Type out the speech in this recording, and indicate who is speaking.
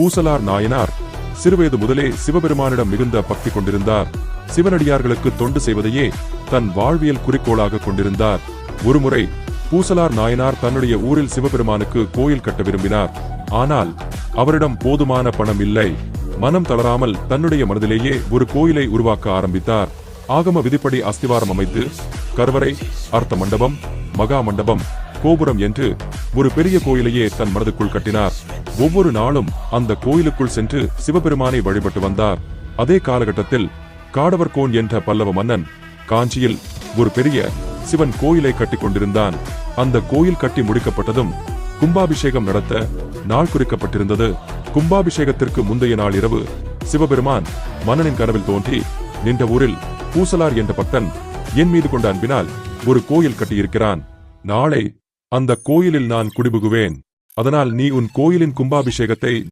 Speaker 1: பூசலார் நாயனார். சிறுவயது முதலே சிவபெருமானிடம் மிகுந்த பக்தி கொண்டிருந்தார். சிவனடியார்களுக்கு தொண்டு செய்வதையே தன் வாழ்வியல் குறிக்கோளாக கொண்டிருந்தார். ஒருமுறை பூசலார் நாயனார் தன்னுடைய ஊரில் சிவபெருமானுக்கு கோயில் கட்ட விரும்பினார். ஆனால் அவரிடம் போதுமான பணம் இல்லை. மனம் தளராமல் தன்னுடைய மனதிலேயே ஒரு கோயிலை உருவாக்க ஆரம்பித்தார். ஆகம விதிப்படி அஸ்திவாரம் அமைத்து கருவறை அர்த்த மண்டபம் மகா மண்டபம் கோபுரம் என்று ஒரு பெரிய கோயிலையே தன் மனதுக்குள் கட்டினார். ஒவ்வொரு நாளும் அந்த கோயிலுக்குள் சென்று சிவபெருமானை வழிபட்டு வந்தார். அதே காலகட்டத்தில் காடவர்கோன் என்ற பல்லவ மன்னன் காஞ்சியில் ஒரு பெரிய சிவன் கோயிலை கட்டிக் கொண்டிருந்தான். அந்த கோயில் கட்டி முடிக்கப்பட்டதும் கும்பாபிஷேகம் நடத்த நாள் குறிக்கப்பட்டிருந்தது. கும்பாபிஷேகத்திற்கு முந்தைய நாள் இரவு சிவபெருமான் மன்னனின் கனவில் தோன்றி நின்ற ஊரில் பூசலார் என்ற பக்தன் என் மீது கொண்ட அன்பினால் ஒரு கோயில் கட்டியிருக்கிறான். நாளை அந்த கோயிலில் நான் குடிபுகுவேன். அதனால் நீ உன் கோயிலின் கும்பாபிஷேகத்தை